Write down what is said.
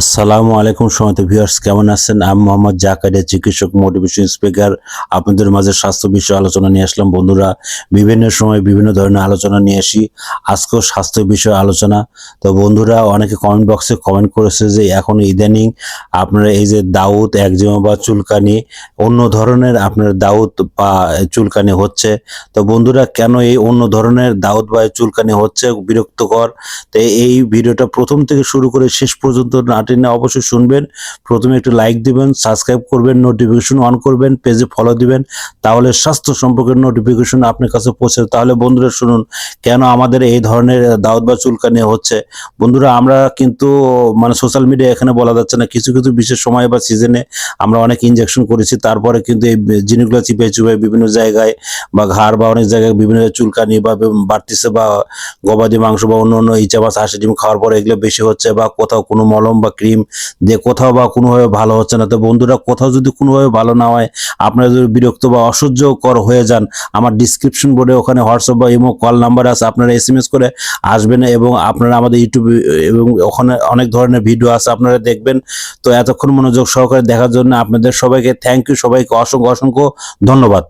আসসালামু আলাইকুম সময় ভিউয়ার্স, কেমন আছেন? আমি মোহাম্মদ জাকারিয়া, চিকিৎসক মোটিভেশন স্পিকার আপনাদের মাঝে স্বাস্থ্য বিষয়ে আলোচনা নিয়ে আসলাম। বন্ধুরা, বিভিন্ন সময় বিভিন্ন ধরনের আলোচনা নিয়ে আসি। আজকেও স্বাস্থ্য বিষয়ে আলোচনা। তো বন্ধুরা, অনেকে কমেন্ট বক্সে কমেন্ট করেছে যে, এখন ইদানিং আপনারা এই যে দাউদ, একজিমা বা চুলকানি, অন্য ধরনের আপনার দাউদ বা চুলকানি হচ্ছে। তো বন্ধুরা, কেন এই অন্য ধরনের দাউদ বা চুলকানি হচ্ছে? বিরক্তকর। তো এই ভিডিওটা প্রথম থেকে শুরু করে শেষ পর্যন্ত না টেনে অবশ্যই শুনবেন। প্রথমে একটু লাইক দিবেন সাবস্ক্রাইব করবেন নোটিফিকেশন অন করবেন পেজে ফলো দিবেন। তাহলে স্বাস্থ্য সম্পর্কের নোটিফিকেশন আপনার কাছে পৌঁছে তাহলে বন্ধুরা শুনুন, কেন আমাদের এই ধরনের দাউদ বা চুলকানি হচ্ছে? বন্ধুরা, আমরা কিন্তু মানে সোশ্যাল মিডিয়া এখানে বলা যাচ্ছে না। কিছু কিছু বিশেষ সময় বা সিজনে আমরা অনেক ইনজেকশন করেছি। তারপরে কিন্তু এই জিনিসগুলো চিপে চুপে বিভিন্ন জায়গায় বা ঘাড় বা অনেক জায়গায় বিভিন্ন চুলকানি বা বাড়তিছে বা গবাদি মাংস বা অন্য অন্য ইচা মাছ হাঁসের ডিম খাওয়ার পরে এগুলো বেশি হচ্ছে বা কোথাও কোনো মলম বা ক্রিম দিয়ে কোথাও বা কোনোভাবে ভালো হচ্ছে না। তো বন্ধুরা, কোথাও যদি কোনোভাবে ভালো না হয়, আপনারা যদি বিরক্ত বা অসহ্যকর হয়ে যান, আমার ডিসক্রিপশন বোর্ডে ওখানে হোয়াটসঅ্যাপ বা ইমো কল নাম্বার আছে, আপনারা এস এম এস করে আসবেন এবং আপনারা আমাদের ইউটিউব এবং ওখানে অনেক ধরনের ভিডিও আছে, আপনারা দেখবেন। তো এতক্ষণ মনোযোগ সহকারে দেখার জন্য আপনাদের সবাইকে থ্যাংক ইউ সবাইকে অসংখ্য অসংখ্য ধন্যবাদ।